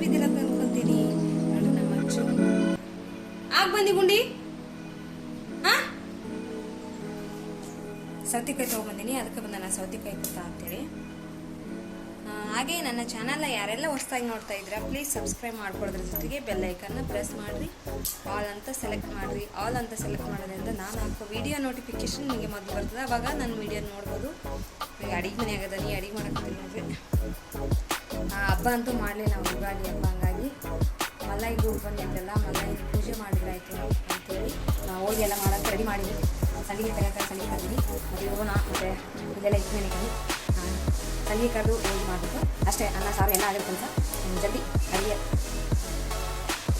ಬಿದ್ದಿಲ್ಲ ಅಂತ ಅನ್ಕೊಂತೀನಿ ನಮ್ಮ ಅಚ್ಚು ಆಗ ಬಂದಿ ಗುಂಡಿ. ಸೌತೆಕಾಯಿ ತೊಗೊಂಬಂದಿನಿ ಅದಕ್ಕೆ ಬಂದ ನಾನು ಸೌತೆಕಾಯಿ ಕೊಡ್ತಾ ಅಂತೇಳಿ. ಹಾಗೆ ನನ್ನ ಚಾನಲ್ನ ಯಾರೆಲ್ಲ ಹೊಸದಾಗಿ ನೋಡ್ತಾ ಇದ್ದೀರಾ ಪ್ಲೀಸ್ ಸಬ್ಸ್ಕ್ರೈಬ್ ಮಾಡ್ಕೊಡೋದ್ರ ಜೊತೆಗೆ ಬೆಲ್ ಐಕನ್ನ ಪ್ರೆಸ್ ಮಾಡಿರಿ. ಆಲ್ ಅಂತ ಸೆಲೆಕ್ಟ್ ಮಾಡಿರಿ. ಆಲ್ ಅಂತ ಸೆಲೆಕ್ಟ್ ಮಾಡೋದ್ರಿಂದ ನಾನು ಹಾಕೋ ವಿಡಿಯೋ ನೋಟಿಫಿಕೇಶನ್ ನಿಮಗೆ ಮೊದಲು ಬರ್ತದೆ. ಅವಾಗ ನಾನು ವಿಡಿಯೋ ನೋಡ್ಬೋದು. ಅಡಿಗೆ ಮನೆ ಆಗದನಿ ಅಡಿಗೆ ಮಾಡೋಕ್ಕಿಲ್ಲ ನೋಡ್ರಿ ಹಬ್ಬ ಅಂತೂ ಮಾಡಲಿಲ್ಲ ನಾವು ಯುಗಾದಿ ಹಬ್ಬ ಹಂಗಾಗಿ. ಮಲ್ಲೈಗೂ ಬಂದಿದ್ದೆಲ್ಲ ಮಲ್ಲಾಯಿಗೆ ಪೂಜೆ ಮಾಡಿದ್ರಾಯ್ತು ಅಂತೇಳಿ ನಾವು ಹೋಗಿ ಎಲ್ಲ ಮಾಡೋಕ್ಕೆ ರೆಡಿ ಮಾಡಿದ್ವಿ. ಸಲಿಗೆ ತೆಗೆಕ ಸಲಿಗೆ ಕರ್ದಿನಿ ಮತ್ತು ಹೋಗೋಣ ಮತ್ತು ಇದೆಲ್ಲ ಇಟ್ಟು ನನಗೆ ಸಲಿಗೆ ಕರೆದು ಹೋಗಿ ಮಾಡಬೇಕು. ಅಷ್ಟೇ, ಅನ್ನ, ಸಾರು ಎಲ್ಲ ಆಗಿರುತ್ತೆ ಜಲ್ದಿ ಅಡುಗೆ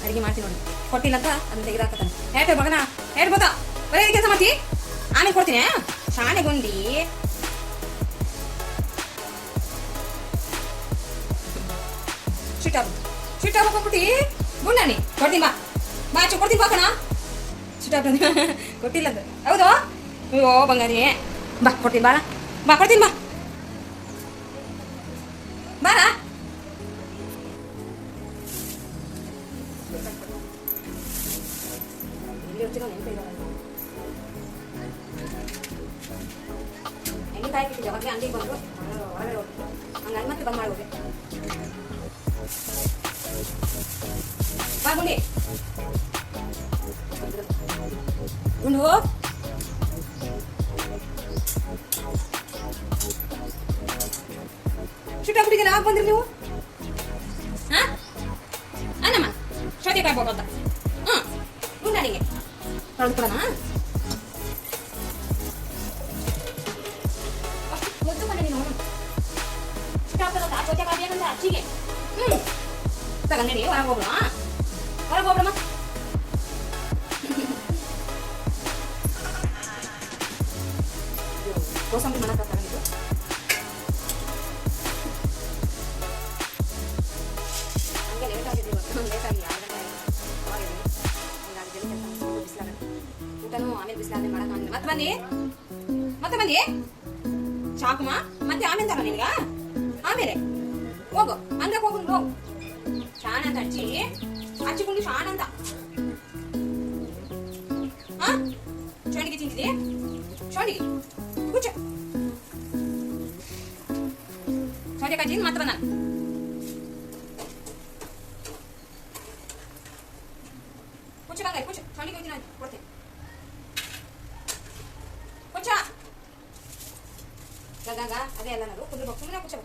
ಅಡುಗೆ ಮಾಡ್ತೀನಿ ನೋಡಿ. ಕೊಟ್ಟಿಲ್ಲ ಅಂತ ಅದನ್ನ ತೆಗೆದಾಕತ್ತಾನೆ. ಹೇಳ್ತೇವೆ ಮಗನ ಹೇಳ್ಬೋದಾ ಬರೀ ಕೆಲಸ ಮಾಡ್ತೀವಿ ಆನೆ ಕೊಡ್ತೀನಿ ಶಾಣೆ ಗುಂಡಿ ಶಿಟ್ ಶಿಟ್ ಹಾಕೋಬಿಟ್ಟು ಗುಂಡಾಣಿ ಕೊಡ್ತೀನಿ ಬಾ ಬಾ ಚು ಕೊಡ್ತೀನಿ ಬಾ ಕಣ ಶಿಟ್ ಕೊಟ್ಟಿಲ್ಲ ಅದು ಹೌದು ಅಯ್ಯೋ ಬಂಗಾರಿ ಬಾ ಕೊಡ್ತೀನಿ ಬಾರ ಬಾ ಕೊಡ್ತೀನಿ ಬಾ ಬಾರ ಎಲ್ಲಿ ಇರ್ತೀನೋ ನೆನಪಿಲ್ಲ ಹೆಂಗೆ ಕಾಯಿ ಕಿಟ್ಟಿದ್ದೆ ಅವಾಗ ಅಂಗಡಿಗೆ ಬಂದು ಹೊರಗಡೆ ಹೋಗಿ ಹಂಗಾಗಿ ಮತ್ತೆ ಬಂದ್ ಮಾಡಿ ಹೋಗಿ ಬಾ ಗುಂಡಿ. ಗುಂಡು ಶುಟ್ಟಾಗ್ಬಿಟ್ಟಿದ್ದೀನ ಆಗ ಬಂದ್ರಿ ನೀವು? ಹಾ? ಅನ್ನಮ್ಮ ಸೌತೆಕಾಯಿ ಅಂತ. ಹ್ಞೂ ಗುಂಡಾಣಿಗೆ ತೊಳೆದು ಕೊಡೋಣ? ಅಷ್ಟು ಗೊತ್ತು ಮಾಡಿ ಸೌತೆಕಾಯಿ ಬೇಕಂತ ಅಚ್ಚಿಗೆ ಹ್ಞೂ ತಗೊಂಡಿ ಹೊರಗೆ ಹೋಗೋಣ ಹೊರಗೆ ಹೋಗ್ಬಿಡಮ್ಮ ಕೋಸಂಬರಿ ಮಾಡಕ್ಕೆ ತಗೊಂಡಿದ್ದು ಹಂಗೆ ಲೇಟ್ ಆಗಿದ್ವಿ ಇವತ್ತು. ಲೇಟ್ ಆಗಿ ಊಟನೂ ಆಮೇಲೆ ಬಿಸಿಲಾದ್ರೆ ಮಾಡಕ್ಕೆ ಹಂಗೆ ಮತ್ತೆ ಬನ್ನಿ. ಮತ್ತೆ ಬನ್ನಿ. ಚಾಕುಮ? ಮತ್ತೆ ಆಮೇಲೆ ತರ ನಿನ್ಗ? ಆಮೇಲೆ. ಹೋಗು ಹಂಗೆ ಹೋಗು ಹೋಗು ಶಾಣ ಅಂತ ಹಚ್ಚಿ ಹಚ್ಚಿಕೊಂಡು ಶಾಣ ಅಂತ ಹಾ ಶೋಣಿಗೆ ತಿಂದಿದೆ ಶೋಣಿಗೆ ಕೂಚ ಸೌತೆಕಾಯಿ ತಿಂದು ಮತ್ತೆ ಬಂದ ಕೂಚ ಬಂಗಾಯ ಕೂಚ ಶೋಣಿಗೆ ಹೋಗ್ತೀನಿ ನಾನು ಕೊಡ್ತೀನಿ ಕೂಚ ಗಂಗ ಅದೇ ಅಲ್ಲ ನಾನು ಕುಂದ್ರ ಸುಮ್ಮನೆ ಕೂಚ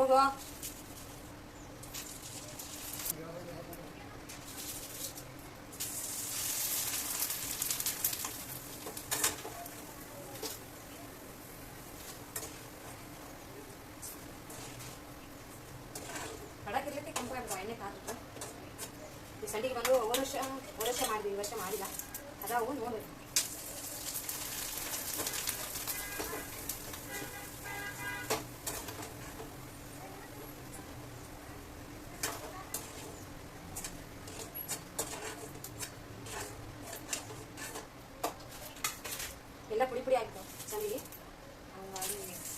ಹೋಗು ಕಡಕಿರ್ಲಿಕ್ಕೆ ಕೆಂಪು ಆಗ್ಬೇಕು ಎಣ್ಣೆ ಕಾದು ಈ ಸಂಡಿಗೆ ಬಂದು ಹೋದ ವರ್ಷ ಹೋದ ವರ್ಷ ಮಾಡಿದ್ವಿ ಈ ವರ್ಷ ಮಾಡಿಲ್ಲ ಅದಾವು ನೋಡ್ಬೇಕು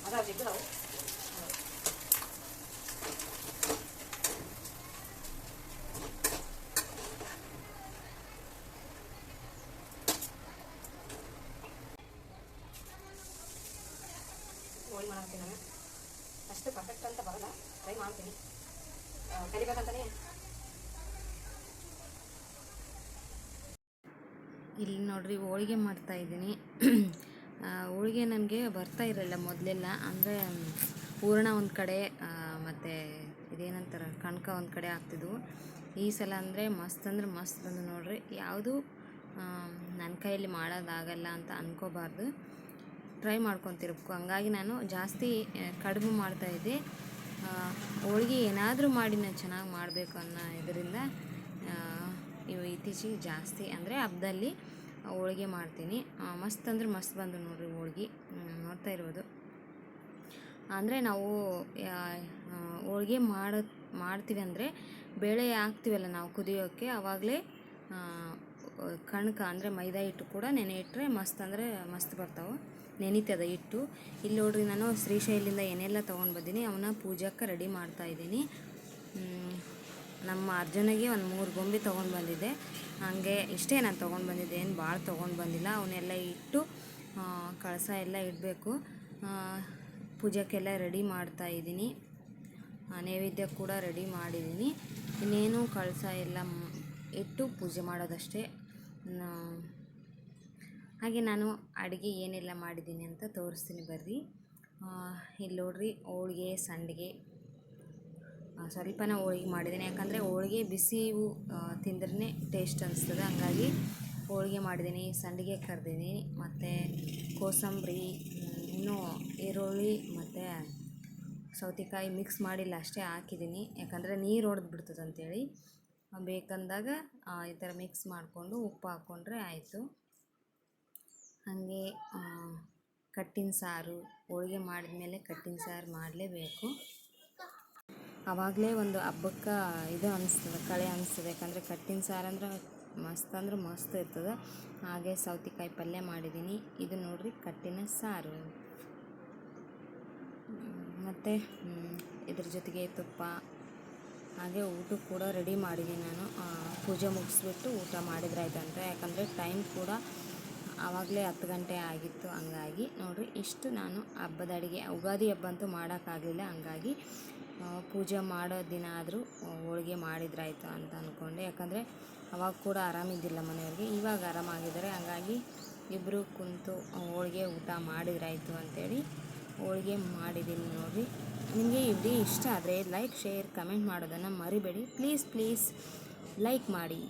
ಹಂಗಾಗಿ ಅದಾವ ಜಗ್ಗದವು ಹೋಳಿ ಮಾಡ್ತೀನಿ ನಾನು ಪರ್ಫೆಕ್ಟ್ ಅಂತ ಬರಲ್ಲ ಟ್ರೈ ಮಾಡ್ತೀನಿ ಕಲಿಬೇಕಂತಾನೆ ಇಲ್ಲಿ ನೋಡ್ರಿ ಹೋಳಿಗೆ ಮಾಡ್ತಾ ಇದ್ದೀನಿ. ಹೋಳಿಗೆ ನನಗೆ ಬರ್ತಾ ಇರಲಿಲ್ಲ ಮೊದಲೆಲ್ಲ. ಅಂದರೆ ಹೂರಣ ಒಂದು ಕಡೆ ಮತ್ತು ಇದೇನಂತಾರೆ, ಕಣಕ ಒಂದು ಕಡೆ ಆಗ್ತಿದ್ವು. ಈ ಸಲ ಅಂದರೆ ಮಸ್ತ್ ಅಂದ್ರೆ ಮಸ್ತ್ ಬಂದು ನೋಡ್ರಿ. ಯಾವುದು ನನ್ನ ಕೈಯಲ್ಲಿ ಮಾಡೋದಾಗಲ್ಲ ಅಂತ ಅನ್ಕೋಬಾರ್ದು. ಟ್ರೈ ಮಾಡ್ಕೊತಿರ್ಬೇಕು. ಹಂಗಾಗಿ ನಾನು ಜಾಸ್ತಿ ಕಡಿಮೆ ಮಾಡ್ತಾಯಿದ್ದೆ ಹೋಳಿಗೆ ಏನಾದರೂ ಮಾಡಿ ನಾನು ಚೆನ್ನಾಗಿ ಮಾಡಬೇಕು ಅನ್ನೋ ಇದರಿಂದ ಇವು ಇತ್ತೀಚೆಗೆ ಜಾಸ್ತಿ. ಅಂದರೆ ಹಬ್ಬದಲ್ಲಿ ಹೋಳಿಗೆ ಮಾಡ್ತೀನಿ. ಮಸ್ತ್ ಅಂದ್ರೆ ಮಸ್ತ್ ಬಂದು ನೋಡ್ರಿ ಹೋಳ್ಗೆ. ನೋಡ್ತಾ ಇರ್ಬೋದು ಅಂದರೆ ನಾವು ಹೋಳಿಗೆ ಮಾಡ, ಮಾಡ್ತೀವಿ ಅಂದರೆ ಬೇಳೆ ಹಾಕ್ತೀವಲ್ಲ ನಾವು ಕುದಿಯೋಕ್ಕೆ ಆವಾಗಲೇ ಕಣಕ ಅಂದರೆ ಮೈದಾ ಹಿಟ್ಟು ಕೂಡ ನೆನೆ ಇಟ್ಟರೆ ಮಸ್ತ್ ಅಂದರೆ ಮಸ್ತ್ ಬರ್ತಾವೆ. ನೆನಿತದ ಹಿಟ್ಟು. ಇಲ್ಲಿ ನೋಡ್ರಿ ನಾನು ಶ್ರೀಶೈಲಿಂದ ಏನೆಲ್ಲ ತೊಗೊಂಡು ಬಂದೀನಿ, ಅವನ್ನ ಪೂಜಕ್ಕೆ ರೆಡಿ ಮಾಡ್ತಾ ಇದ್ದೀನಿ. ನಮ್ಮ ಅರ್ಜುನಿಗೆ ಒಂದು ಮೂರು ಗೊಂಬೆ ತೊಗೊಂಡು ಬಂದಿದ್ದೆ. ಹಾಗೆ ಇಷ್ಟೇ ನಾನು ತೊಗೊಂಡು ಬಂದಿದ್ದೆ. ಏನು ಭಾಳ ತೊಗೊಂಡು ಬಂದಿಲ್ಲ. ಅವನ್ನೆಲ್ಲ ಇಟ್ಟು ಕಳಸ ಎಲ್ಲ ಇಡಬೇಕು. ಪೂಜಕ್ಕೆಲ್ಲ ರೆಡಿ ಮಾಡ್ತಾ ಇದ್ದೀನಿ. ನೈವೇದ್ಯ ಕೂಡ ರೆಡಿ ಮಾಡಿದ್ದೀನಿ. ಇನ್ನೇನು ಕಳಸ ಎಲ್ಲ ಇಟ್ಟು ಪೂಜೆ ಮಾಡೋದಷ್ಟೇ. ಹಾಗೆ ನಾನು ಅಡುಗೆ ಏನೆಲ್ಲ ಮಾಡಿದ್ದೀನಿ ಅಂತ ತೋರಿಸ್ತೀನಿ ಬರ್ರಿ. ಇಲ್ಲಿ ನೋಡ್ರಿ, ಹೋಳಿಗೆ, ಸಂಡಿಗೆ. ಸ್ವಲ್ಪನೇ ಹೋಳಿಗೆ ಮಾಡಿದ್ದೀನಿ. ಯಾಕಂದರೆ ಹೋಳಿಗೆ ಬಿಸಿವು ತಿಂದ್ರೇ ಟೇಸ್ಟ್ ಅನಿಸ್ತದೆ. ಹಂಗಾಗಿ ಹೋಳಿಗೆ ಮಾಡಿದ್ದೀನಿ. ಸಂಡಿಗೆ ಕರ್ದಿನಿ ಮತ್ತು ಕೋಸಂಬರಿ, ಇನ್ನೂ ಈರುಳ್ಳಿ ಮತ್ತು ಸೌತೆಕಾಯಿ ಮಿಕ್ಸ್ ಮಾಡಿಲ್ಲ ಅಷ್ಟೇ ಹಾಕಿದ್ದೀನಿ. ಯಾಕಂದರೆ ನೀರು ಹೊಡೆದು ಬಿಡ್ತದೆ ಅಂತೇಳಿ. ಬೇಕಂದಾಗ ಈ ಥರ ಮಿಕ್ಸ್ ಮಾಡಿಕೊಂಡು ಉಪ್ಪು ಹಾಕ್ಕೊಂಡ್ರೆ ಆಯಿತು. ಹಾಗೆ ಕಟ್ಟಿನ ಸಾರು, ಹೋಳಿಗೆ ಮಾಡಿದ್ಮೇಲೆ ಕಟ್ಟಿನ ಸಾರು ಮಾಡಲೇಬೇಕು. ಆವಾಗಲೇ ಒಂದು ಹಬ್ಬಕ್ಕೆ ಇದು ಅನಿಸ್ತದೆ, ಕಳೆ ಅನಿಸ್ತದೆ. ಯಾಕಂದರೆ ಕಟ್ಟಿನ ಸಾರು ಅಂದ್ರೆ ಮಸ್ತ್ ಅಂದ್ರೆ ಮಸ್ತ್ ಇರ್ತದೆ. ಹಾಗೆ ಸೌತೆಕಾಯಿ ಪಲ್ಯ ಮಾಡಿದ್ದೀನಿ ಇದು ನೋಡ್ರಿ ಕಟ್ಟಿನ ಸಾರು. ಮತ್ತು ಇದ್ರ ಜೊತೆಗೆ ತುಪ್ಪ, ಹಾಗೆ ಊಟ ಕೂಡ ರೆಡಿ ಮಾಡಿದ್ದೀನಿ ನಾನು. ಪೂಜೆ ಮುಗಿಸ್ಬಿಟ್ಟು ಊಟ ಮಾಡಿದ್ರಾಯ್ತಂತ ಯಾಕಂದರೆ ಟೈಮ್ ಕೂಡ ಆವಾಗಲೇ ಹತ್ತು ಗಂಟೆ ಆಗಿತ್ತು ಹಂಗಾಗಿ. ನೋಡಿರಿ, ಇಷ್ಟು ನಾನು ಹಬ್ಬದ ಅಡುಗೆ. ಯುಗಾದಿ ಹಬ್ಬ ಅಂತೂ ಮಾಡೋಕ್ಕಾಗಲಿಲ್ಲ, ಹಂಗಾಗಿ ಪೂಜೆ ಮಾಡೋ ದಿನ ಆದರೂ ಹೋಳಿಗೆ ಮಾಡಿದ್ರಾಯ್ತು ಅಂತ ಅಂದ್ಕೊಂಡೆ ಯಾಕಂದರೆ ಅವಾಗ ಕೂಡ ಆರಾಮಿದ್ದಿಲ್ಲ ಮನೆಯವ್ರಿಗೆ. ಇವಾಗ ಆರಾಮಾಗಿದ್ದಾರೆ ಹಂಗಾಗಿ ಇಬ್ಬರು ಕುಂತು ಹೋಳಿಗೆ ಊಟ ಮಾಡಿದ್ರಾಯ್ತು ಅಂತೇಳಿ ಹೋಳಿಗೆ ಮಾಡಿದ್ದೀನಿ ನೋಡಿ. ನಿಮಗೆ ಈ ಇಷ್ಟ ಆದರೆ ಲೈಕ್, ಶೇರ್, ಕಮೆಂಟ್ ಮಾಡೋದನ್ನು ಮರಿಬೇಡಿ. ಪ್ಲೀಸ್ ಪ್ಲೀಸ್ ಲೈಕ್ ಮಾಡಿ.